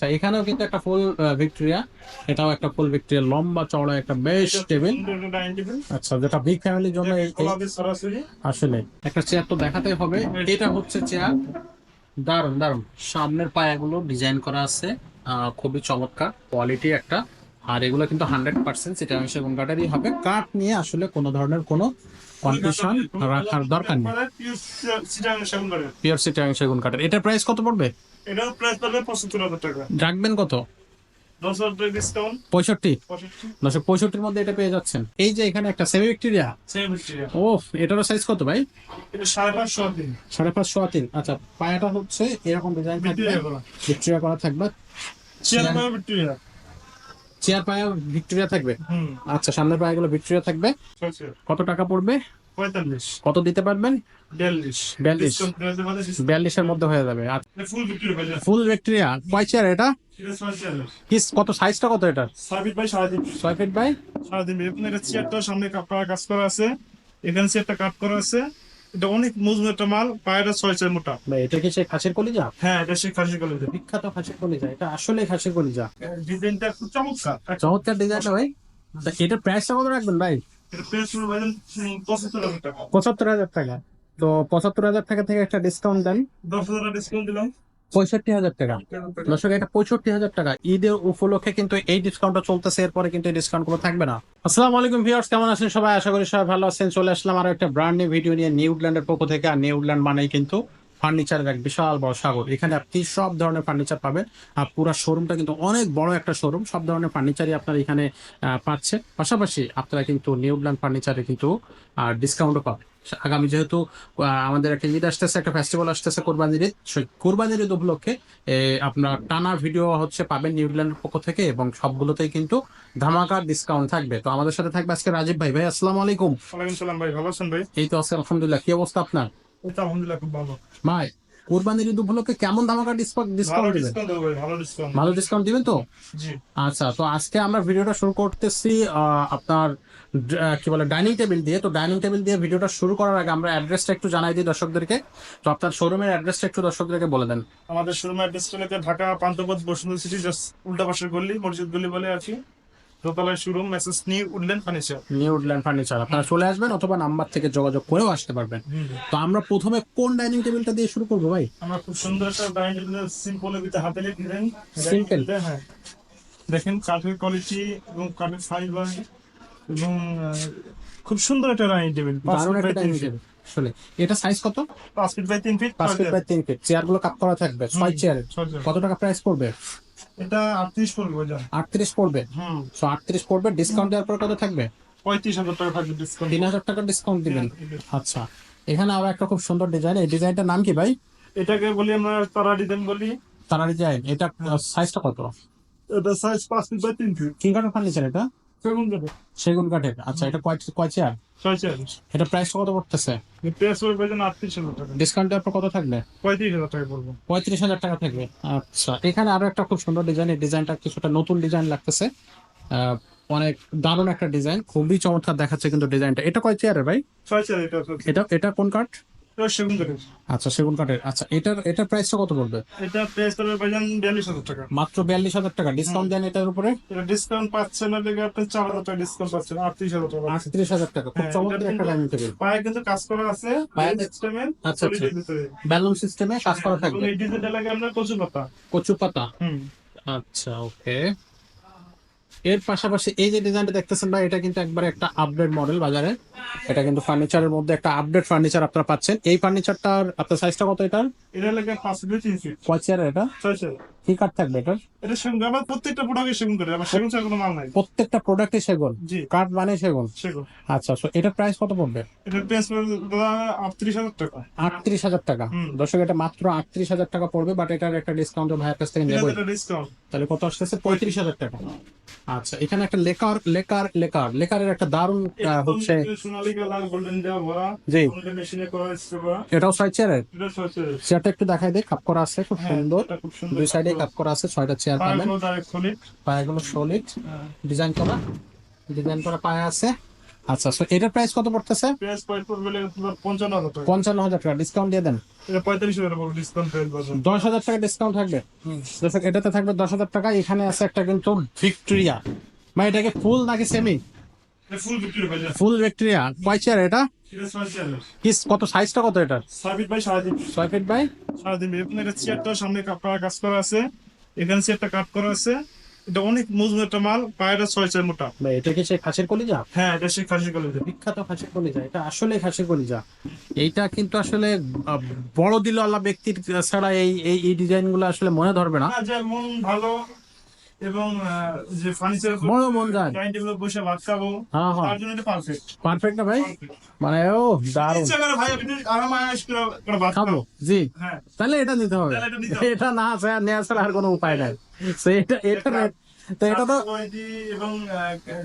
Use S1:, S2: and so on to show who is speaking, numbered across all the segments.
S1: আচ্ছা এখানেও কিন্তু একটা ফুল ভিক্টোরিয়া এটাও একটা ফুল ভিক্টোরিয়া লম্বা চওড়া একটা বেশ টেবিল আচ্ছা যেটা বিগ ফ্যামিলির জন্য আসলে একটা চেয়ার তো দেখাতেই হবে। এটা হচ্ছে চেয়ার দারুণ দারুণ সামনের পায়াগুলো ডিজাইন করা আছে খুবই চমৎকার কোয়ালিটি একটা। আর এগুলো কিন্তু হান্ড্রেড পার্সেন্ট চিটাগাং সেগুন কাঠেরই হবে। কাঠ নিয়ে আসলে কোনো ধরনের কোনো কনফিউশন রাখার দরকার নেই।
S2: সিটাং
S1: পিওর চিটাগাং সেগুন কাঠের এটার প্রাইস কত পড়বে?
S2: এটার প্রাইস পড়বে পঁচাত্তর হাজার টাকা।
S1: রাখবেন কত? পঁয়ষট্টির মধ্যে এটা পেয়ে যাচ্ছেন। এই যে এখানে একটা সেমি ও এটারও সাইজ কত ভাই?
S2: সাড়ে পাঁচশো
S1: তিন আচ্ছা পায়াটা হচ্ছে এরকম ডিজাইন
S2: করা।
S1: থাকবে।
S2: চেয়ার পাবে ভিক্টোরিয়া
S1: চেয়ার পায়া ভিক্টোরিয়া থাকবে। আচ্ছা সামনের পায়াগুলো ভিক্টোরিয়া থাকবে। কত টাকা পড়বে?
S2: পঁয়তাল্লিশ।
S1: কত দিতে পারবেন?
S2: বিয়াল্লিশ।
S1: বিয়াল্লিশ। বিয়াল্লিশের মধ্যে হয়ে যাবে। আর
S2: ফুল ভিক্টোরিয়া পাবে
S1: ফুল ভিক্টোরিয়া কয় চেয়ার এটা?
S2: ছয়
S1: কি কত সাইজটা কত এটা?
S2: সাবিত ভাই সাড়ে তিন
S1: ছয় ফিট বাই
S2: সাড়ে তিন ফিট এটা চেয়ারটা সামনে কাপড় কাজ করা আছে। এখানে চেয়ারটা কাট করা আছে। এটা অনেক মজবুত একটা মাল পায়েটা ছয় চেয়ার মোটা।
S1: ভাই এটা কি সেই খাসির কলিজা?
S2: হ্যাঁ এটা সে খাসি কলেজে।
S1: বিখ্যাত খাসির কলিজা। এটা আসলে খাসির কলিজা।
S2: ডিজাইনটা খুব চমৎকার।
S1: চমৎকার ডিজাইনটা ভাই। এটার প্রাইসটা কত রাখবেন ভাই?
S2: পঁচাত্তর হাজার টাকা।
S1: তো পঁচাত্তর হাজার টাকা থেকে একটা ডিসকাউন্ট দেন।
S2: দশ হাজার ডিসকাউন্ট দিলাম
S1: পঁয়ষট্টি হাজার টাকা। দর্শক এটা পঁয়ষট্টি হাজার টাকা। ঈদের উপলক্ষে কিন্তু এই ডিসকাউন্টটা চলতেছে এরপরে কিন্তু এই ডিসকাউন্টগুলো থাকবে না। আসসালামু আলাইকুম ভিউয়ার্স কেমন আছেন সবাই? আশা করি সবাই ভালো আছেন। চলে আসলাম আরও একটা ব্র্যান্ড নিউ ভিডিও নিয়ে নিউল্যান্ডের পক্ষ থেকে। আর নিউল্যান্ড মানেই কিন্তু ফার্নিচারের এক বিশাল বড় সাগর। এখানে আপনি সব ধরনের ফার্নিচার পাবেন। আর পুরো শোরুমটা কিন্তু অনেক বড় একটা শোরুম। সব ধরনের ফার্নিচারই আপনারা এখানে আহ, পাচ্ছেন। পাশাপাশি আপনারা কিন্তু নিউল্যান্ড ফার্নিচারে কিন্তু ডিসকাউন্টও পাবেন। আগামী যেহেতু আমাদের একটা ঈদ আসতেছে একটা ফেস্টিভ্যাল আসতেছে কোরবানির ঈদ সেই কোরবানির ঈদ উপলক্ষে আপনার টানা ভিডিও হচ্ছে পাবেন নিউজিল্যান্ডের পক্ষ থেকে এবং সবগুলোতেই কিন্তু ধামাকার ডিসকাউন্ট থাকবে। তো আমাদের সাথে থাকবে আজকে রাজীব ভাই। ভাই আসসালামু আলাইকুম।
S2: ওয়ালাইকুম সালাম ভাই। ভালো আছেন ভাই?
S1: এই তো আজকে আলহামদুলিল্লাহ। কি অবস্থা আপনার?
S2: আলহামদুলিল্লাহ খুব ভালো।
S1: ভাই কোরবানির ঈদ উপলক্ষে কেমন ধামাকা
S2: ভালো
S1: ডিসকাউন্ট দিবেন
S2: ডিসকাউন্ট দেবো ভাই ভালো ডিসকাউন্ট
S1: দিবেন তো? আচ্ছা তো আজকে আমরা ভিডিওটা শুরু করতেছি আপনার কি বলে ডাইনিং টেবিল দিয়ে। তো ডাইনিং টেবিল দিয়ে ভিডিওটা শুরু করার আগে আমরা অ্যাড্রেসটা একটু জানাই দিই দর্শকদেরকে। তো আপনার শোরুমের অ্যাড্রেসটা একটু দর্শকদেরকে বলে দেন।
S2: আমাদের শোরুম অ্যাড্রেসটা ঢাকা পান্থপথ বসুন্ধরা সিটি জাস্ট উল্টা পাশের গলি মসজিদ গলি বলে আছি। দোতলায় showroom message new woodland furniture
S1: new woodland furniture আপনারা চলে আসবেন অথবা নাম্বার থেকে যোগাযোগ করেও আসতে পারবেন। তো আমরা প্রথমে কোন ডাইনিং টেবিলটা দিয়ে শুরু করব ভাই?
S2: আমরা খুব সুন্দর একটা ডাইনিং টেবিল সিম্পলের ভিতরে হাতে লিখে দেন হ্যাঁ। দেখেন কাঠের কোয়ালিটি এবং কাঠের ফাইবার এবং খুব সুন্দর একটা ডাইনিং টেবিল
S1: দারুণ একটা ডাইনিং টেবিল আসলে এটা সাইজ কত?
S2: পাঁচ ফিট বাই তিন ফিট
S1: ফিট বাই তিন ফিট চেয়ারগুলো কাপ করা থাকবে। ছয় চেয়ার কত টাকা প্রাইস পড়বে?
S2: এটা আটত্রিশ পড়বে বাজার
S1: আটত্রিশ পড়বে?
S2: হুম।
S1: পড়বে ডিসকাউন্ট দেওয়ার পর কত থাকবে?
S2: পঁয়ত্রিশ হাজার টাকা থাকবে ডিসকাউন্ট
S1: তিন হাজার টাকা ডিসকাউন্ট দিবেন। আচ্ছা। এখানে আরও একটা খুব সুন্দর ডিজাইন এই ডিজাইনটার নাম কি ভাই?
S2: এটাকে বলি আমরা তারা ডিজাইন বলি।
S1: তারা ডিজাইন এটা সাইজটা কত?
S2: এটা সাইজ পাঁচ ফিট বাই তিন ফিট
S1: কি কাঠের ফার্নিচার এটা?
S2: সেগুন কাঠে
S1: সেগুন কাঠের। আচ্ছা এটা কয় কয় চেয়ার এটা প্রাইস কত পড়তেছে?
S2: প্রেস পড়বে যেন আটত্রিশ হাজার টাকা।
S1: ডিসকাউন্ট দেওয়ার কত থাকবে?
S2: পঁয়ত্রিশ হাজার টাকা পড়বে।
S1: পঁয়ত্রিশ হাজার টাকা থাকবে। আচ্ছা এখানে আরও একটা খুব সুন্দর ডিজাইন এই ডিজাইনটা কিছুটা নতুন ডিজাইন লাগতেছে। আহ, অনেক দারুণ একটা ডিজাইন খুবই চমৎকার দেখাচ্ছে কিন্তু ডিজাইনটা এটা কয় চেয়ারে ভাই?
S2: ছয় এটা
S1: এটা এটা কোন কাঠ
S2: এটা সেগুন কাঠে
S1: আচ্ছা সেগুন কাঠের আচ্ছা এটার এটার প্রাইসটা কত পড়বে?
S2: এটা প্রেস পড়বে ভাইজান বিয়াল্লিশ হাজার টাকা।
S1: মাত্র বিয়াল্লিশ হাজার টাকা। ডিসকাউন্ট দেন এটার উপরে?
S2: এটা ডিসকাউন্ট পাচ্ছেন না দেখে আপনি চার হাজার টাকা ডিসকাউন্ট পাচ্ছেন আটত্রিশ হাজার টাকা
S1: আটত্রিশ হাজার টাকা। খুব
S2: হ্যাঁ,
S1: চমৎকার একটা ডাইনিং টেবিল
S2: পায়ে কিন্তু কাজ করা আছে
S1: পায়ে-
S2: সিস্টেমে
S1: আচ্ছা, আচ্ছা। ব্যালুন সিস্টেমে কাজ করা থাকবে।
S2: এই ডিজাইনটা লাগে আপনার কচু পাতা
S1: কচু পাতা
S2: হুম।
S1: আচ্ছা ওকে এর পাশাপাশি এই যে ডিজাইনটা দেখতেছেন ভাই এটা কিন্তু একবারে একটা আপডেট মডেল বাজারে। এটা কিন্তু ফার্নিচারের মধ্যে একটা আপডেট ফার্নিচার আপনারা পাচ্ছেন। এই ফার্নিচারটার আপনার সাইজটা কত এটার?
S2: এটা লাগে পাঁচ ফিট তিন ফিট
S1: কয় চেয়ার এটা?
S2: ছয় চার
S1: কি কাঠ থাকবে এটার?
S2: এটা সেগুন আমার প্রত্যেকটা প্রোডাক্টে সেগুন করে আমার সেগুন ছাড়া কোনো মাল নাই।
S1: প্রত্যেকটা প্রোডাক্টে সেগুন?
S2: জি।
S1: কাঠ মানে সেগুন?
S2: সেগুন।
S1: আচ্ছা তো এটার প্রাইস কত পড়বে?
S2: এটার প্রেস পড়বে দাদা আটত্রিশ হাজার টাকা।
S1: আটত্রিশ হাজার টাকা। দর্শক এটা মাত্র আটত্রিশ হাজার টাকা পড়বে বাট এটার একটা ডিসকাউন্ট ভাইয়ের কাছ থেকে
S2: এটা এটা ডিসকাউন্ট
S1: তাহলে কত পঁয়ত্রিশ হাজার টাকা। আচ্ছা এখানে একটা লেকার লেকার লেকার লেকারের একটা দারুণ হচ্ছে জি। এটাও ছয় চেয়ারের চেয়ারটা একটু দেখাই দেয় কাপ করা আছে খুব সুন্দর।
S2: খুব সুন্দর
S1: দুই সাইডে কাপ করা আছে ছয়টা চেয়ার পাবেন।
S2: পায়েগুলো সলিড
S1: পায়াগুলো সলিড ডিজাইন করা। ডিজাইন করা পায়া আছে। আচ্ছা তো এটার প্রাইস কত পড়তেছে?
S2: প্রাইস পয়েন্ট পড়বে তোমার পঞ্চান্ন হাজার টাকা।
S1: পঞ্চান্ন হাজার টাকা ডিসকাউন্ট দিয়ে দেন।
S2: এটা পঁয়তাল্লিশ হাজার ডিসকাউন্ট বাজার।
S1: দশ হাজার টাকা ডিসকাউন্ট থাকবে? দর্শক এটাতে থাকবে দশ হাজার টাকা এখানে আছে একটা কিন্তু ভিক্টোরিয়া মানে এটাকে ফুল নাকি সেমি
S2: ফুল যায়
S1: ফুল ভিক্টোরিয়া কয় চেয়ার এটা?
S2: এটা
S1: কি কত সাইজটা কত এটার?
S2: ছয় ফিট বাই সাড়ে তিন
S1: ছয় ফিট বাই
S2: সাড়ে তিন ফিট এখানে চেয়ারটা সামনে কাপড় কাজ করা আছে। এখানে চেয়ারটা কাট করা আছে। এটা অনেক মজবুত একটা মাল পায়েটা ছয় ছয় মোটা।
S1: ভাই এটা কি সেই খাসির কলিজা?
S2: হ্যাঁ এটা সেই খাসির কলিজা।
S1: বিখ্যাত খাসির কলিজা এটা আসলে খাসির কলিজা। এইটা কিন্তু আসলে বড় দিলওয়ালা ব্যক্তির ছাড়া এই এই এই ডিজাইনগুলো আসলে মনে ধরবে না।
S2: মন ভালো এবং যে ফার্নিচার
S1: মন যায়
S2: ডাইনিং টেবিলে বসে ভাত খাব
S1: হ্যাঁ হ্যাঁ।
S2: তার জন্য এটা পারফেক্ট
S1: পারফেক্ট না ভাই? মানে ও দারুণ।
S2: ইচ্ছা করে ভাই আপনি আরাম আয়েশ করে করে ভাত
S1: খাব জি।
S2: হ্যাঁ।
S1: তাহলে এটা নিতে হবে।
S2: এটা।
S1: এটা না আছে নেওয়া ছাড়া আর কোনো উপায় নাই। তো এটা এটা তো এটা তো
S2: এবং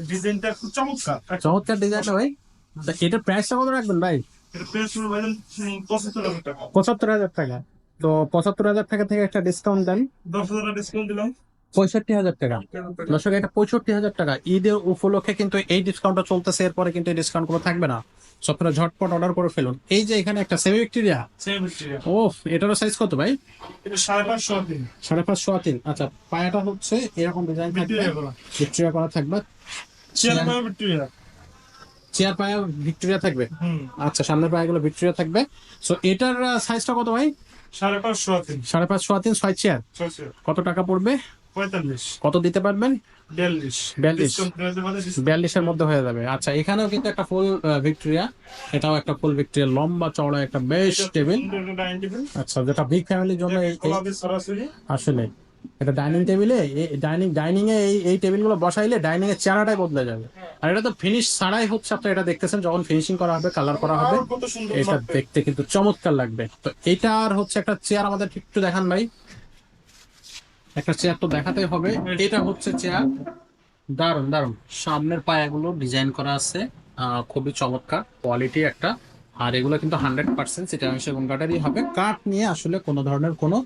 S2: ডিজাইনটা খুব চমৎকার।
S1: চমৎকার ডিজাইন ভাই। তা এটার প্রাইসটা কত রাখবেন ভাই?
S2: এটা পঁচাত্তর হাজার টাকা।
S1: তো পঁচাত্তর হাজার টাকা থেকে একটা ডিসকাউন্ট দেন।
S2: দশ হাজার ডিসকাউন্ট দিলাম।
S1: পঁয়ষট্টি হাজার টাকা। দর্শক এটা পঁয়ষট্টি হাজার টাকা। ঈদের উপলক্ষে কিন্তু এই ডিসকাউন্টটা চলতেছে এরপরে কিন্তু এই ডিসকাউন্টগুলো থাকবে না। আপনারা ঝটপট অর্ডার করে ফেলুন। এই যে এখানে একটা সেমি ভিক্টোরিয়া ও এটারও সাইজ কত ভাই?
S2: সাড়ে পাঁচশো
S1: তিন। আচ্ছা পায়াটা হচ্ছে এরকম ডিজাইন থাকবে।
S2: ভিক্টোরিয়া করা।
S1: থাকবে।
S2: চেয়ার
S1: পায়া ভিক্টোরিয়া থাকবে। আচ্ছা সামনের পায়াগুলো ভিক্টোরিয়া থাকবে। সো এটার সাইজটা কত ভাই?
S2: সাড়ে পাঁচশো দিন
S1: সাড়ে পাঁচ সোয়া তিন ছয় চেয়ার কত টাকা পড়বে?
S2: পঁয়তাল্লিশ।
S1: কত দিতে পারবেন?
S2: বিয়াল্লিশ।
S1: বিয়াল্লিশ। বিয়াল্লিশের মধ্যে হয়ে যাবে। আচ্ছা এখানেও কিন্তু একটা ফুল ভিক্টোরিয়া। এটাও একটা ফুল ভিক্টোরিয়া। লম্বা চওড়া একটা বেশ টেবিল। আচ্ছা যেটা বিগ ফ্যামিলির জন্য এই- এই-
S2: কলাদের সরাসরি।
S1: আসলে এটা ডাইনিং টেবিলে ডাইনিং ডাইনিং এ এই এই টেবিলগুলো বসাইলে ডাইনিং এর চেহারাটাই বদলে যাবে। আর এটা তো ফিনিশ ছাড়াই হচ্ছে আপনি এটা দেখতেছেন যখন ফিনিশিং করা হবে কালার করা হবে। এটা দেখতে কিন্তু চমৎকার লাগবে। তো এটা আর হচ্ছে একটা চেয়ার আমাদের একটু দেখান ভাই। একটা চেয়ার তো দেখাতেই হবে। এটা হচ্ছে চেয়ার দারুণ দারুণ সামনের পায়াগুলো ডিজাইন করা আছে। খুবই চমৎকার। কোয়ালিটি একটা। আর এগুলো কিন্তু হান্ড্রেড পার্সেন্ট সেটা সেগুন কাঠেরই হবে। কাঠ নিয়ে আসলে কোনো ধরনের কোনো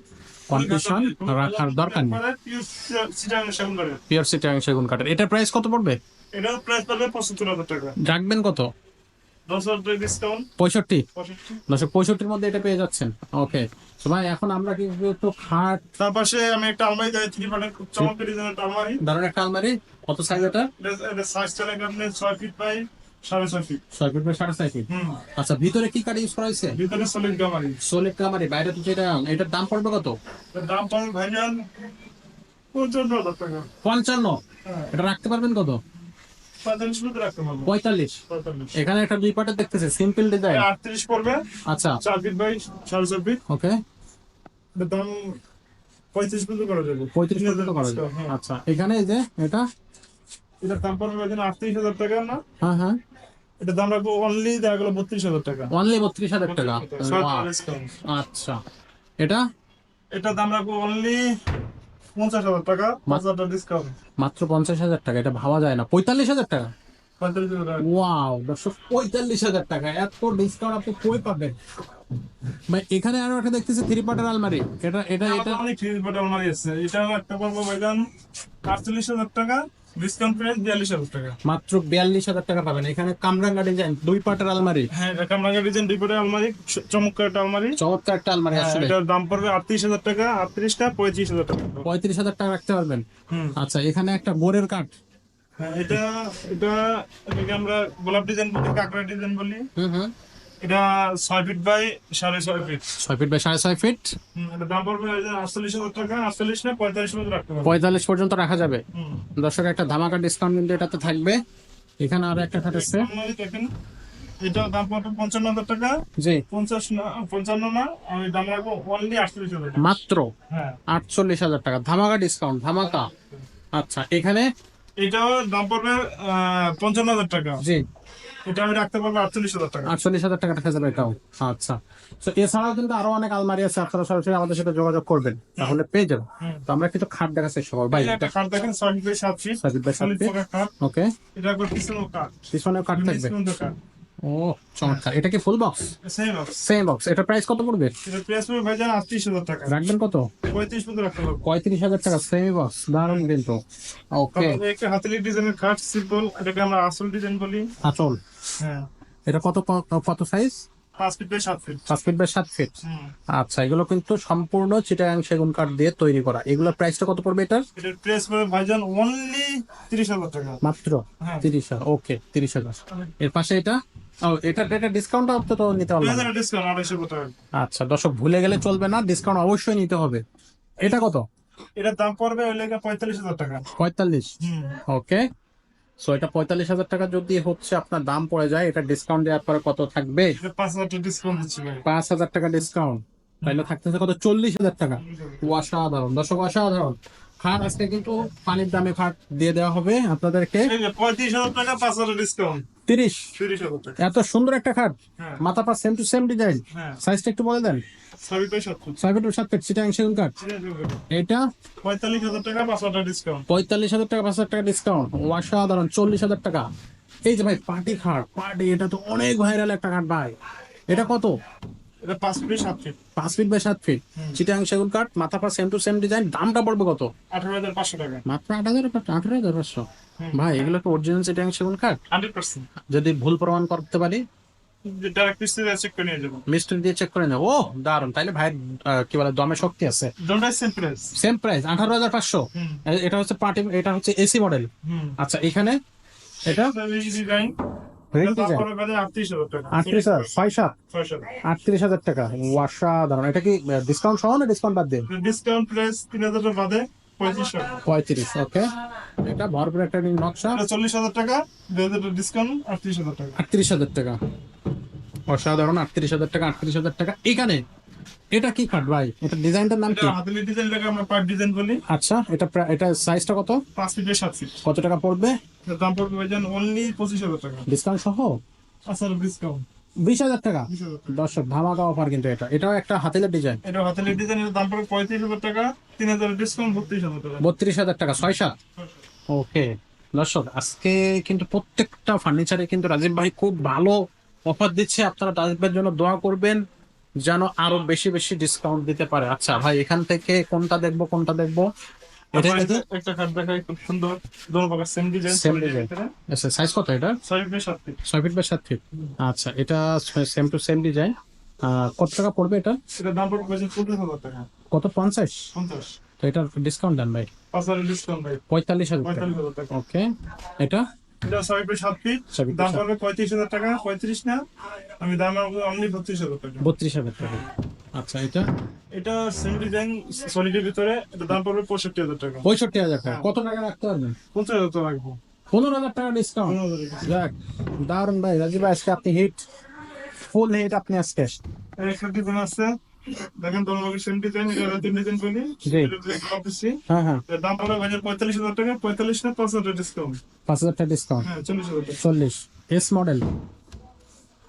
S1: কন্ডিশন রাখার দরকার নেই। পিওর সিটাং সেগুন কাঠের এটার প্রাইস কত পড়বে?
S2: এটার প্রাইস পড়বে পঁচাত্তর হাজার টাকা।
S1: রাখবেন কত
S2: দশ হাজার টাকা ডিসকাউন্ট
S1: পঁয়ষট্টি? পঁয়ষট্টির মধ্যে এটা পেয়ে যাচ্ছেন। ওকে তো ভাই এখন আমরা কিন্তু একটু খাট
S2: তার পাশে আমি একটা আলমারি দেয় থ্রি পার্টের খুব চমৎকার ডিজাইনের একটা আলমারি।
S1: ধরুন একটা আলমারি। কত সাইজ এটা?
S2: আপনি ছয় ফিট বাই সাড়ে ছয় ফিট
S1: ছয় ফিট বাই সাড়ে ছয় ফিট আচ্ছা ভিতরে কি কাঠ ইউজ করা হয়েছে?
S2: ভিতরে সলিড গামারি
S1: সোলিড কামারি বাইরে তো যেটা এটার দাম পড়বে কত?
S2: দাম ভাইজান পঞ্চান্ন
S1: পঞ্চান্ন?
S2: হ্যাঁ।
S1: এটা রাখতে পারবেন কত?
S2: পঁয়তাল্লিশ
S1: এখানে একটা দুই পার্টের দেখতেছে সিম্পল ডিজাইন
S2: আটত্রিশ পড়বে।
S1: আচ্ছা।
S2: চার ফিট বাই সাড়ে ছয় ফিট
S1: ওকে
S2: দাম পঁয়ত্রিশ পর্যন্ত করা যাবে।
S1: পঁয়ত্রিশ পর্যন্ত করা যাবে।
S2: হ্যাঁ।
S1: আচ্ছা এখানে এই যে এটা?
S2: এটার দাম পড়বে ভাইজান আটত্রিশ হাজার টাকা না?
S1: হ্যাঁ হ্যাঁ।
S2: এটার দাম রাখব অনলি দেখা গেলো বত্রিশ হাজার টাকা।
S1: অনলি বত্রিশ হাজার টাকা। আচ্ছা। এটা?
S2: এটার দাম রাখব অনলি পঞ্চাশ হাজার টাকা পাঁচ হাজার ডিসকাউন্ট
S1: মাত্র পঞ্চাশ হাজার টাকা এটা ভাবা যায় না। পঁয়তাল্লিশ হাজার টাকা? ওয়াও দর্শক পঁয়তাল্লিশ হাজার টাকা। এত ডিসকাউন্ট আপনি কই পাবেন? ভাই এখানে আরও একটা দেখতেছি থ্রি পার্টের আলমারি। এটা এটা এটা
S2: অনেক থ্রি পার্ট আলমারি আছে। এটা একটা পড়ব ভাইজান আটচল্লিশ হাজার টাকা। ডিসকাউন্ট প্রাইস বিয়াল্লিশ হাজার টাকা।
S1: মাত্র বিয়াল্লিশ হাজার টাকা পাবেন। এখানে কামরাঙ্গা ডিজাইন দুই পার্টের আলমারি।
S2: হ্যাঁ এটা কামরাঙ্গা ডিজাইন দুই পার্টের আলমারি চমৎকার একটা আলমারি।
S1: চমৎকার একটা আলমারি
S2: হ্যাঁ,
S1: আসলে।
S2: এটার দাম পড়বে আটত্রিশ হাজার টাকা আটত্রিশটা পঁয়ত্রিশ হাজার টাকা।
S1: পঁয়ত্রিশ হাজার টাকা রাখতে পারবেন? আচ্ছা এখানে একটা বোরের কাঠ।
S2: হ্যাঁ, এটা এটা এটাকে আমরা গোলাপ ডিজাইন বলি কাঁকড়া ডিজাইন বলি।
S1: হুম হুম।
S2: এটা ছয় ফিট বাই সাড়ে ছয় ফিট
S1: ছয় ফিট বাই সাড়ে ছয় ফিট
S2: দাম পড়বে আটচল্লিশ হাজার টাকা আটচল্লিশ না পঁয়তাল্লিশ মধ্যে রাখতে পারব।
S1: পঁয়তাল্লিশ পর্যন্ত রাখা যাবে। দর্শক একটা ধামাকা ডিসকাউন্ট কিন্তু এটাতে থাকবে। এখানে আরও একটা খাট আছে।
S2: এটা দাম পড়বে পঞ্চান্ন হাজার টাকা।
S1: জি।
S2: পঞ্চাশ না পঞ্চান্ন না আমি দাম রাখব অনলি আটচল্লিশ হাজার
S1: মাত্র?
S2: হ্যাঁ।
S1: আটচল্লিশ হাজার টাকা। ধামাকা ডিসকাউন্ট ধামাকা। আচ্ছা এখানে?
S2: এটাও দাম পড়বে পঞ্চান্ন হাজার টাকা।
S1: জি।
S2: এটা আমি রাখতে পারব আটচল্লিশ হাজার টাকা।
S1: আটচল্লিশ হাজার টাকা রাখা যাবে এটাও আচ্ছা। তো এছাড়াও কিন্তু আরও অনেক আলমারি আছে আপনারা সরাসরি আমাদের সাথে যোগাযোগ করবেন তাহলে পেয়ে যাবেন। তো আমরা কিন্তু খাট দেখাচ্ছি সবার
S2: এই
S1: বাইরে
S2: একটা খাট দেখেন ছয় বাই সাত ফিট
S1: সাজিদ ভাই
S2: সলিড
S1: সাথে ওকে
S2: এটা একবার পিছনেও কাঠ
S1: পিছনেও কাঠ থাকবে। ও চমৎকার। এটা কি full box
S2: same box
S1: same box এটা প্রাইস কত পড়বে?
S2: এটা প্রেস পড়বে ভাইজান আটত্রিশ হাজার টাকা।
S1: রাখবেন কত?
S2: পঁয়ত্রিশ মতো রাখতে পারব।
S1: পঁয়ত্রিশ হাজার টাকা। সেমি বক্স দারুণ কিন্তু। ওকে
S2: একটা হাতেলি ডিজাইনের খাট সিম্পল এটাকে আমরা আসল ডিজাইন বলি।
S1: আচল
S2: হ্যাঁ।
S1: এটা কত কত সাইজ
S2: পাঁচ ফিট বাই সাত ফিট
S1: পাঁচ ফিট বাই সাত ফিট আচ্ছা এগুলো কিন্তু সম্পূর্ণ চিটাগাং সেগুন কাঠ দিয়ে তৈরি করা। এগুলোর প্রাইসটা কত পড়বে এটার?
S2: এটার প্রেস পড়বে ভাইজান অনলি তিরিশ হাজার টাকা।
S1: মাত্র
S2: হ্যাঁ।
S1: তিরিশ হাজার। ওকে তিরিশ হাজার। এর পাশে এটা? ও এটা এটা ডিসকাউন্ট তো নিতে
S2: আড়াইশো টাকা
S1: আচ্ছা দর্শক ভুলে গেলে চলবে না ডিসকাউন্ট অবশ্যই নিতে হবে। এটা কত?
S2: এটার দাম পড়বে ওই লেগে পঁয়তাল্লিশ হাজার টাকা।
S1: পঁয়তাল্লিশ?
S2: হুম।
S1: ওকে। সো এটা পঁয়তাল্লিশ হাজার টাকা যদি হচ্ছে আপনার দাম পড়ে যায় এটা ডিসকাউন্ট দেওয়ার পরে কত থাকবে?
S2: পাঁচ হাজার টাকা ডিসকাউন্ট দিচ্ছি
S1: পাঁচ হাজার টাকা ডিসকাউন্ট তাইলে থাকতেছে কত? চল্লিশ হাজার টাকা। ও অসাধারণ। দর্শক অসাধারণ। খাট আজকে কিন্তু পানির দামে খাট দিয়ে দেওয়া হবে আপনাদেরকে।
S2: পঁয়ত্রিশ হাজার টাকা পাঁচ হাজার ডিসকাউন্ট
S1: তিরিশ। এত সুন্দর একটা খাট।
S2: হ্যাঁ।
S1: মাথা পা সেম টু সেম ডিজাইন।
S2: হ্যাঁ।
S1: সাইজটা একটু বলে দেন।
S2: সাত
S1: ছয় ফিট সাত ফিট সিটাং সেগুন কাঠ। এটা?
S2: পঁয়তাল্লিশ হাজার টাকা পাঁচ হাজার ডিসকাউন্ট
S1: পঁয়তাল্লিশ হাজার টাকা পাঁচ হাজার টাকা ডিসকাউন্ট অসাধারণ চল্লিশ হাজার টাকা। এই যে ভাই পার্টি খাট পার্টি এটা তো অনেক ভাইরাল একটা খাট ভাই। এটা কত?
S2: এটা পাঁচ ফিট সাত ফিট
S1: পাঁচ ফিট বাই সাত ফিট চিটাং সেগুন কাঠ মাথা পা সেম টু সেম ডিজাইন দামটা পড়বে কত?
S2: আঠারো হাজার পাঁচশো টাকা।
S1: মাত্র আট হাজার আঠারো হাজার পাঁচশো।
S2: হুম।
S1: ভাই এগুলো তো অরিজিনাল চিটাং সেগুন কাঠ।
S2: হান্ড্রেড পার্সেন্ট
S1: যদি ভুল প্রমাণ করতে পারি?
S2: ডাইরেক্ট পিস থেকে চেক করে নিয়ে যাব।
S1: মিস্ত্রি দিয়ে চেক করে নেব। ও দারুণ তাইলে ভাই কি বলে দমে শক্তি আছে।
S2: সেম প্রাইস
S1: সেম এটা হচ্ছে পার্টি এটা হচ্ছে এসি মডেল আচ্ছা এখানে এটা?
S2: ডিজাইন আটত্রিশ হাজার টাকা।
S1: ছয় সাত? আটত্রিশ হাজার টাকা। অসাধারণ। এটা কি ডিসকাউন্ট সহ না ডিসকাউন্ট বাদ দিয়ে?
S2: ডিসকাউন্ট প্রাইস তিন হাজার বাদে পঁয়ত্রিশ
S1: ওকে এটা ভরপুর একটা নকশা।
S2: চল্লিশ হাজার টাকা দুই হাজার টাকা ডিসকাউন্ট আটত্রিশ হাজার টাকা।
S1: আটত্রিশ হাজার টাকা। অসাধারণ আটত্রিশ হাজার টাকা আটত্রিশ হাজার টাকা। এখানে এটা কি কাঠ ভাই? এটা ডিজাইনটার নাম কি?
S2: হাতেলি ডিজাইনটাকে আমরা পার্ট ডিজাইন বলি।
S1: আচ্ছা এটা এটা সাইজটা কত?
S2: পাঁচ ফিট বাই সাত ফিট।
S1: কত টাকা পড়বে?
S2: দাম পড়বে ভাইজান অনলি পঁচিশ হাজার টাকা।
S1: ডিসকাউন্ট সহ?
S2: আচ্ছা ডিসকাউন্ট
S1: বিশ হাজার টাকা? দর্শক ধামাকা অফার কিন্তু এটা। এটাও একটা হাতেলের ডিজাইন
S2: এটা হাতেলি ডিজাইনের দাম পড়বে পঁয়ত্রিশ হাজার টাকা। তিন হাজার ডিসকাউন্ট বত্রিশ হাজার টাকা।
S1: বত্রিশ হাজার টাকা ছয় সাত ওকে। দর্শক আজকে কিন্তু প্রত্যেকটা ফার্নিচারে কিন্তু রাজীব ভাই খুব ভালো অফার দিচ্ছে। আপনারা রাজীব ভাইয়ের জন্য দোয়া করবেন। যেন আরও বেশি বেশি ডিসকাউন্ট দিতে পারে। আচ্ছা ভাই এখান থেকে কোনটা দেখব কোনটা দেখব? এটা
S2: একটা দেখাই খুব সুন্দর। দোনো প্রকার সেম ডিজাইন
S1: Same design। আচ্ছা সাইজ কত এটা
S2: ছয় ফিট বাই সাত ফিট
S1: ছয় ফিট বাই সাত ফিট আচ্ছা এটা সেম টু সেম ডিজাইন কত টাকা পড়বে এটা?
S2: এটা দাম পড়বে টাকা।
S1: কত? পঞ্চাশ?
S2: পঞ্চাশ।
S1: তো এটার ডিসকাউন্ট দেন ভাই।
S2: পাঁচ হাজার ডিসকাউন্ট ভাই।
S1: পঁয়তাল্লিশ হাজার টাকা।
S2: পঁয়তাল্লিশ হাজার টাকা।
S1: ওকে এটা?
S2: এটা ছয় ফিট সাত ফিট দাম
S1: সাত।
S2: পড়বে পঁয়ত্রিশ হাজার টাকা পঁয়ত্রিশ না। আমি দাম অনলি বত্রিশ হাজার টাকা।
S1: বত্রিশ হাজার টাকা। আচ্ছা এটা?
S2: এটা সেম ডিজাইন সলিডের ভিতরে। এটা দাম পড়বে পঁয়ষট্টি হাজার টাকা।
S1: পঁয়ষট্টি হাজার টাকা। কত টাকা রাখতে পারবেন?
S2: পঞ্চাশ হাজার টাকা রাখব।
S1: পনেরো হাজার টাকা ডিসকাউন্ট। যাক দারুণ ভাই রাজীব ভাই আজকে আপনি হিট ফুল হিট আপনি আজকে।
S2: এই একটা ডিজাইন আছে। দেখেন দলমাকে সেম ডিজাইন নতুন ডিজাইন ব্ল্যাক অফিসি
S1: হ্যাঁ হ্যাঁ।
S2: দাম পড়বে ভাইজান পঁয়তাল্লিশ হাজার টাকা পঁয়তাল্লিশ না পাঁচ হাজার ডিসকাউন্ট
S1: পাঁচ হাজার টাকা ডিসকাউন্ট
S2: হ্যাঁ চল্লিশ হাজার
S1: চল্লিশ। এস মডেল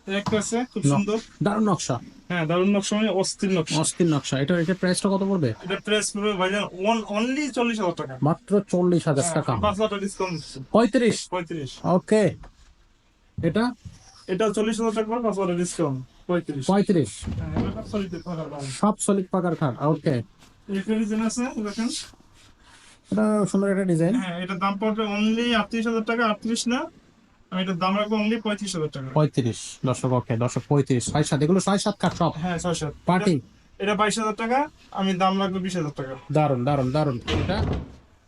S2: একটা আছে খুব সুন্দর।
S1: দারুণ নকশা।
S2: হ্যাঁ দারুণ নকশা মানে অস্থির নকশা।
S1: অস্থির নকশা। এটা এটা প্রাইসটা কত পড়বে?
S2: এটা প্রেস পড়বে ভাইজান ওয়ান অনলি চল্লিশ হাজার টাকা।
S1: মাত্র চল্লিশ হাজার টাকা।
S2: পাঁচ হাজার ডিসকাউন্ট
S1: পঁয়ত্রিশ?
S2: পঁয়ত্রিশ।
S1: ওকে এটা?
S2: এটা চল্লিশ হাজার টাকা পাঁচ হাজার ডিসকাউন্ট পঁয়ত্রিশ। হ্যাঁ, এটা।
S1: সব সলিড পাকার খাট ওকে? এটা সুন্দর একটা ডিজাইন
S2: হ্যাঁ এটার দাম পড়বে অনলি আটত্রিশ হাজার টাকা আটত্রিশ না। আমি এটার দাম রাখব অনলি পঁয়ত্রিশ হাজার টাকা।
S1: পঁয়ত্রিশ দর্শক ওকে দর্শক পঁয়ত্রিশ। ছয় সাত এগুলো ছয় সাত কাঠ সব?
S2: হ্যাঁ ছয় সাত।
S1: পার্টি
S2: এটা বাইশ হাজার টাকা আমি দাম রাখব বিশ হাজার টাকা।
S1: দারুণ দারুণ দারুণ এটা?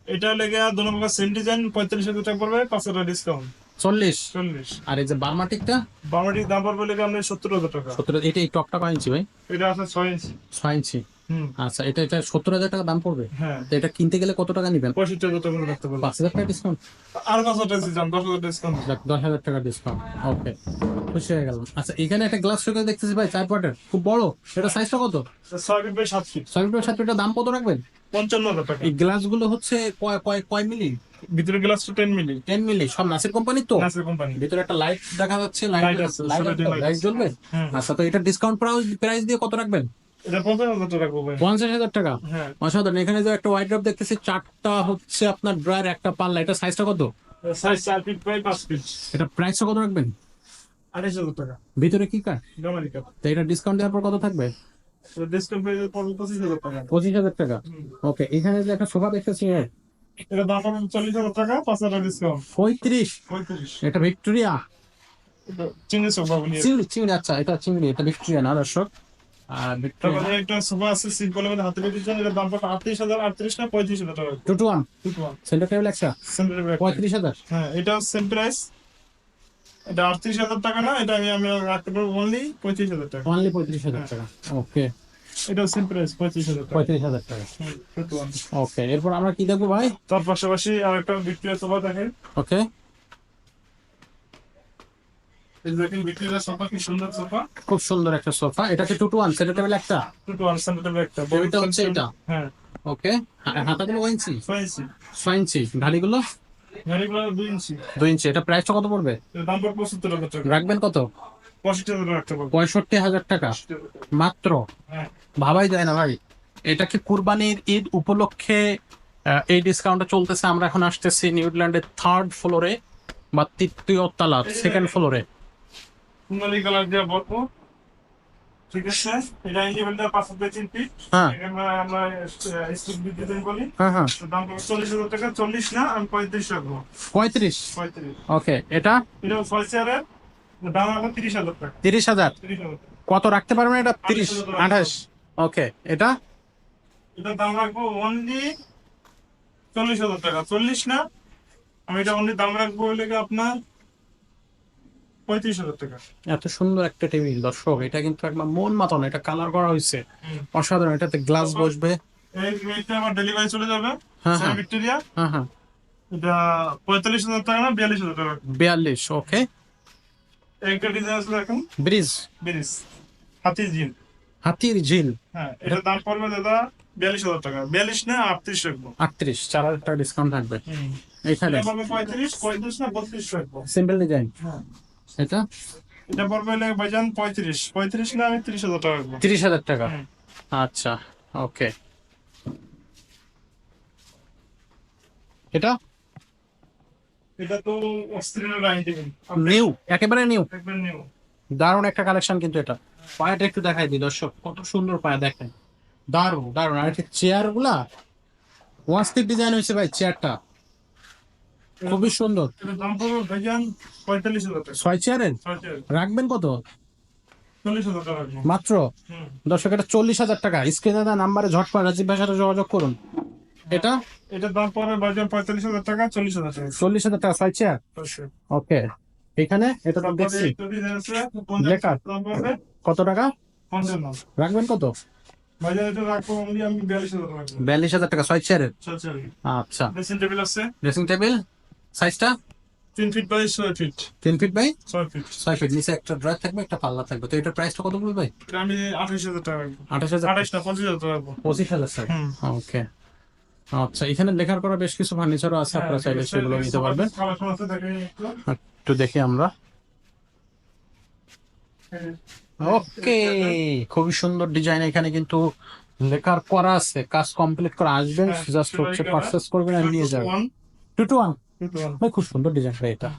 S2: এটা লেগে দোনো প্রকার সেম ডিজাইন পঁয়ত্রিশ হাজার টাকা পড়বে পাঁচ হাজার ডিসকাউন্ট
S1: চল্লিশ।
S2: চল্লিশ।
S1: আর এই যে বার্মাটিকটা
S2: বারোটির দাম পড়বে লেগে আমরা সত্তর হাজার টাকা।
S1: সত্তর এটা এই টপটা কয় ইঞ্চি ভাই?
S2: এটা আছে ছয় ইঞ্চি।
S1: ছয় ইঞ্চি। আচ্ছা এটা এটা সত্তর হাজার টাকা দাম পড়বে?
S2: হ্যাঁ।
S1: এটা কিনতে গেলে কত টাকা নিবেন?
S2: পঁয়ষট্টি হাজার টাকা রাখতে পারব।
S1: পাঁচ হাজার টাকা ডিসকাউন্ট
S2: আর পাঁচ হাজার দিচ্ছি দশ হাজার ডিসকাউন্ট
S1: দশ হাজার টাকা ডিসকাউন্ট ওকে খুশি হয়ে গেলাম। আচ্ছা এখানে একটা গ্লাস শোকেস দেখতেছি ভাই চার পটের। খুব বড়। এটা সাইজটা কত?
S2: ছয় ফিট বাই সাত ফিট।
S1: ছয় ফিট সাত ফিটের দাম কত রাখবেন?
S2: পঞ্চান্ন হাজার টাকা।
S1: এই গ্লাসগুলো হচ্ছে কয় কয় কয় মিলি?
S2: ভিতরে গ্লাসটা টেন মিলি
S1: টেন মিলি সব নাসির কোম্পানির তো?
S2: নাসের কোম্পানি
S1: ভিতরে একটা লাইট দেখা যাচ্ছে লাইট লাইট। জ্বলবে? আচ্ছা তো এটা ডিসকাউন্ট প্রাইস প্রাইস দিয়ে কত রাখবেন?
S2: পঞ্চাশ হাজার টাকা হ্যাঁ।
S1: অসাধারণ এখানে যে একটা হোয়াইট ড্রপ দেখতেছি চারটা হচ্ছে আপনার ড্রয়ার একটা পাল্লা। এটা সাইজটা কত?
S2: সাইজ চার ফিট বাই পাঁচ ফিট
S1: এটা প্রাইসটা কত রাখবেন?
S2: হাজার টাকা।
S1: ভিতরে কি তো এটা ডিসকাউন্ট দেওয়ার পর কত থাকবে?
S2: ডিসকাউন্ট পঁচিশ হাজার টাকা।
S1: পঁচিশ হাজার টাকা। ওকে এখানে যে একটা সোফা দেখতেছি
S2: এটা দাম পড়বে চল্লিশ হাজার টাকা পাঁচ হাজার ডিসকাউন্ট
S1: পঁয়ত্রিশ।
S2: পঁয়ত্রিশ।
S1: এটা ভিক্টোরিয়া?
S2: চিংড়ি সোফা বলি
S1: চিংড়ি চিংড়ি আচ্ছা এটা চিংড়ি এটা ভিক্টোরিয়া না দর্শক? আর ভিক্টোরিয়া
S2: একটা সোফা আছে সিম্পল মধ্যে হাতে দাম পড়বে আটত্রিশ হাজার আটত্রিশ না পঁয়ত্রিশ হাজার টাকা?
S1: Two two one. Centre table একটা?
S2: Back।
S1: পঁয়ত্রিশ হাজার।
S2: হ্যাঁ এটা সেম প্রাইস এটা আটত্রিশ হাজার টাকা না এটা আমি আমি রাখতে পারব অনলি পঁয়ত্রিশ হাজার টাকা।
S1: অনলি পঁয়ত্রিশ হাজার টাকা। ওকে
S2: এটাও সেম প্রাইস পঁয়ত্রিশ হাজার
S1: পঁয়ত্রিশ হাজার টাকা।
S2: হুম, দুটো one।
S1: ওকে এরপর আমরা কি দেখব ভাই?
S2: তার পাশাপাশি আর ভিক্টোরিয়া সোফা দেখেন।
S1: ওকে খুব সুন্দর একটা এটা কি two two one centre table একটা?
S2: ওয়ান
S1: টেবিলটা হচ্ছে এটা?
S2: হ্যাঁ।
S1: ওকে হাতাগুলো ওয়ান ইঞ্চি
S2: ছয় ইঞ্চি
S1: ছয় ইঞ্চি
S2: দুই ইঞ্চি
S1: দুই ইঞ্চি এটা প্রাইসটা কত পড়বে?
S2: দাম পড়বে পঁচাত্তর হাজার টাকা।
S1: রাখবেন কত?
S2: পঁয়ষট্টি হাজার টাকা
S1: মাত্র?
S2: হ্যাঁ।
S1: ভাবাই যায় না ভাই। এটা কি কুরবানির ঈদ উপলক্ষে এই ডিসকাউন্টটা চলতেছে? আমরা এখন আসতেছি নিউজিল্যান্ডের থার্ড ফ্লোরে বা তৃতীয় তলা সেকেন্ড ফ্লোরে
S2: কুমালি কালার দিয়ে বলব ঠিক আছে এটা ইন্ডিপেন্ডেন্ট পাঁচ হাজার তিন ফিট
S1: হ্যাঁ।
S2: আমরা স্টিক ডিজাইন বলি।
S1: হ্যাঁ
S2: তো দাম পড়বে চল্লিশ হাজার টাকা চল্লিশ না আমি পঁয়ত্রিশ রাখব।
S1: পঁয়ত্রিশ?
S2: পঁয়ত্রিশ।
S1: ওকে এটা?
S2: এটা ছয় চেয়ারের দাম রাখব তিরিশ হাজার টাকা।
S1: তিরিশ হাজার? কত রাখতে পারবেন এটা? তিরিশ আঠাশ। ওকে এটা?
S2: এটার দাম রাখব অনলি চল্লিশ হাজার টাকা। চল্লিশ না আমি এটা অনলি দাম রাখব হলে আপনার পঁয়ত্রিশ হাজার টাকা।
S1: এত সুন্দর একটা টেবিল দর্শক। এটা কিন্তু একবার মন মাতানো এটা কালার করা হয়েছে অসাধারণ এটাতে গ্লাস বসবে।
S2: এই এইটা আমার ডেলিভারি চলে যাবে
S1: হ্যাঁ, হ্যাঁ।
S2: ভিক্টোরিয়া
S1: হ্যাঁ হ্যাঁ।
S2: এটা পঁয়তাল্লিশ হাজার টাকা না বিয়াল্লিশ হাজার টাকা।
S1: বিয়াল্লিশ ওকে
S2: একটা ডিজাইন এখন?
S1: ব্রিজ।
S2: বিরিশ হাতি জিন
S1: হাতির ঝিল।
S2: হ্যাঁ এটার দাম পড়বে দাদা বিয়াল্লিশ হাজার টাকা। বিয়াল্লিশ না আটত্রিশ রাখব।
S1: আটত্রিশ চার হাজার টাকা ডিসকাউন্ট থাকবে। এখানে।
S2: পঁয়ত্রিশ পঁয়ত্রিশ না বত্রিশ রাখব।
S1: সিম্পল ডিজাইন
S2: হ্যাঁ।
S1: এটা?
S2: এটা পড়বে ভাইজান পঁয়ত্রিশ। পঁয়ত্রিশ না আমি তিরিশ হাজার টাকা রাখব।
S1: তিরিশ হাজার টাকা? আচ্ছা ওকে এটা?
S2: এটা তো
S1: নিউ একেবারে নিউ।
S2: নিউ।
S1: দারুণ একটা কালেকশন কিন্তু এটা। পায়াটা একটু দেখাই দিই দর্শক কত সুন্দর পায়া দেখেন। দারুণ দারুণ। আর একটা চেয়ারগুলা ওয়াস্তির ডিজাইন হয়েছে ভাই চেয়ারটা খুবই সুন্দর।
S2: দাম পড়বে ভাইজান পঁয়তাল্লিশ হাজার
S1: ছয় চেয়ারের রাখবেন কত? মাত্র? দর্শক এটা চল্লিশ হাজার টাকা। স্ক্রিনে দেওয়া নাম্বারে ঝটপট রাজীব সাথে যোগাযোগ করুন। এটা?
S2: এটার দাম পড়বে ভাইজান পঁয়তাল্লিশ হাজার টাকা চল্লিশ হাজার টাকা।
S1: চল্লিশ হাজার টাকা ছয় চেয়ার ওকে এখানে এটা
S2: তারপরে
S1: দেখছি।
S2: দাম পড়বে।
S1: কত টাকা?
S2: পঞ্চান্ন।
S1: রাখবেন কত?
S2: এটা বিয়াল্লিশ হাজার টাকা
S1: ছয় চেয়ারের
S2: চেয়ার।
S1: আচ্ছা।
S2: ড্রেসিং টেবিল আছে।
S1: ড্রেসিং টেবিল সাইজটা?
S2: তিন ফিট বাই ছয় ফিট
S1: তিন ফিট বাই
S2: ছয় ফিট
S1: ছয় ফিট নিচে একটা ড্রয়ার থাকবে একটা পাল্লা থাকবে। তো এটার প্রাইসটা কত বলবে ভাই?
S2: আমি আঠাশ হাজার টাকা
S1: আঠাশ হাজার
S2: আঠাশ না পঁচিশ হাজার টাকা
S1: পঁচিশ হাজার টাকা ওকে আচ্ছা এখানে লেখার করা বেশ কিছু ফার্নিচারও আছে আপনারা চাইলে সেগুলো নিতে পারবেন।
S2: একটু।
S1: দেখি আমরা। ওকে খুবই সুন্দর ডিজাইন এখানে কিন্তু লেখার করা আছে। কাজ কমপ্লিট করে আসবেন
S2: হ্যাঁ,
S1: জাস্ট হচ্ছে
S2: করা।
S1: পারচেস করবেন। আর নিয়ে যাবেন। টু টু ওয়ান খুব সুন্দর ডিজাইন এটা।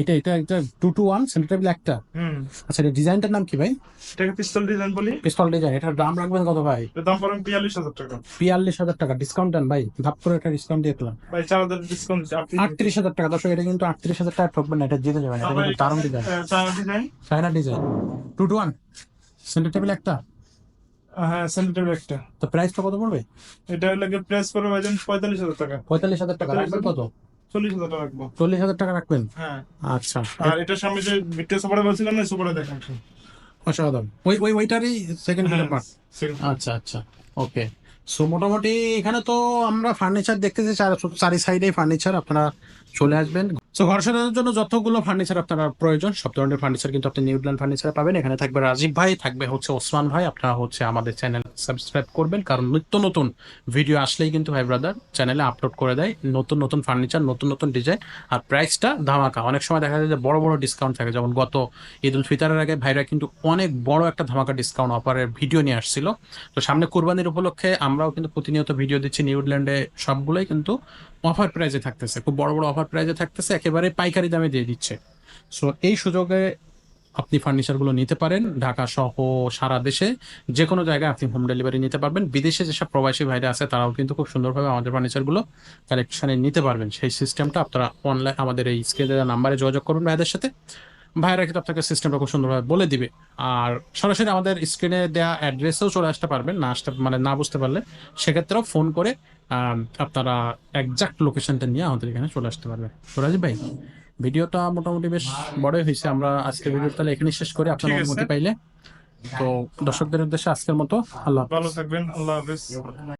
S1: এটা এটা একটা two two one centre table একটা।
S2: হুম।
S1: আচ্ছা এটা ডিজাইনটার নাম কি ভাই?
S2: এটাকে পিস্তল ডিজাইন বলি?
S1: পিস্তল ডিজাইন এটার দাম রাখবেন কত ভাই?
S2: দাম পড়বে বিয়াল্লিশ হাজার টাকা।
S1: বিয়াল্লিশ হাজার টাকা ডিসকাউন্ট দেন ভাই। ধাপ করে একটা ডিসকাউন্ট দিয়ে দিলাম।
S2: ভাই চার হাজার ডিসকাউন্ট
S1: আটত্রিশ হাজার টাকা দর্শক এটা কিন্তু আটত্রিশ হাজার টাকা ঠকবেন না এটা জিতে যাবেন এটা কিন্তু দারুণ design
S2: China design
S1: China design two two one centre table একটা?
S2: হ্যাঁ সেন্টার একটা।
S1: তো প্রাইসটা কত পড়বে?
S2: এটা লাগে করে ভাইজান পঁয়তাল্লিশ হাজার টাকা।
S1: পঁয়তাল্লিশ হাজার টাকা কত?
S2: চল্লিশ হাজার টাকা রাখব।
S1: চল্লিশ হাজার টাকা রাখবেন?
S2: হ্যাঁ।
S1: আচ্ছা।
S2: আর এটার সামনে যে ভিক্টর সুপারে বলছিলাম না সুপারে দেখেন
S1: অসাধারণ। ওই ওই ওইটারই সেকেন্ড
S2: হ্যান্ড
S1: পার্ট আচ্ছা আচ্ছা। ওকে সো মোটামুটি এখানে তো আমরা ফার্নিচার দেখতেছি চারি সাইডে ফার্নিচার আপনারা চলে আসবেন। সো ঘর সাজানোর জন্য যতগুলো ফার্নিচার আপনারা প্রয়োজন, সব ধরনের ফার্নিচার কিন্তু আপনি নিউজিল্যান্ড ফার্নিচার পাবেন। এখানে থাকবে রাজীব ভাই, থাকবে হচ্ছে ওসমান ভাই। আপনারা হচ্ছে আমাদের চ্যানেল সাবস্ক্রাইব করবেন, কারণ নিত্য নতুন ভিডিও আসলেই কিন্তু ভাই ব্রাদার চ্যানেলে আপলোড করে দেয়। নতুন নতুন ফার্নিচার নতুন নতুন ডিজাইন আর প্রাইসটা ধামাকা। অনেক সময় দেখা যায় যে বড় বড় ডিসকাউন্ট থাকে। যেমন গত ঈদ উল ফিতরের আগে ভাইরা কিন্তু অনেক বড় একটা ধামাকা ডিসকাউন্ট অফারের ভিডিও নিয়ে আসছিল। তো সামনে কোরবানির উপলক্ষে আমরাও কিন্তু প্রতিনিয়ত ভিডিও দিচ্ছি নিউজিল্যান্ডে সবগুলোই কিন্তু অফার প্রাইজে থাকতেছে। খুব বড় বড় অফার প্রাইজে থাকতেছে। একেবারে পাইকারি দামে দিয়ে দিচ্ছে। সো এই সুযোগে আপনি ফার্নিচারগুলো নিতে পারেন। ঢাকা সহ সারা দেশে যে কোনো জায়গায় আপনি হোম ডেলিভারি নিতে পারবেন। বিদেশে যেসব প্রবাসী ভাইরা আছে, তারাও কিন্তু খুব সুন্দরভাবে আমাদের ফার্নিচারগুলো কালেকশনে নিতে পারবেন। সেই সিস্টেমটা আপনারা অনলাইন আমাদের এই স্ক্রিনের নাম্বারে যোগাযোগ করুন ভাইদের সাথে। ভাইরা কিন্তু আপনাকে সিস্টেমটা খুব সুন্দরভাবে বলে দিবে। আর সরাসরি আমাদের স্ক্রিনে দেওয়া অ্যাড্রেসেও চলে আসতে পারবেন। না আসতে মানে না বুঝতে পারলে সেক্ষেত্রেও ফোন করে আপনারা একজাক্ট লোকেশনটা নিয়ে আমাদের এখানে চলে আসতে পারবেন। সুরাজ ভাই ভিডিওটা মোটামুটি বেশ বড়ই হয়েছে। আমরা আজকের ভিডিও তাহলে এখানে শেষ করি আপনার অনুমতি পাইলে। তো দর্শকদের উদ্দেশ্যে আজকের মতো আল্লাহ
S2: ভালো থাকবেন। আল্লাহ হাফেজ।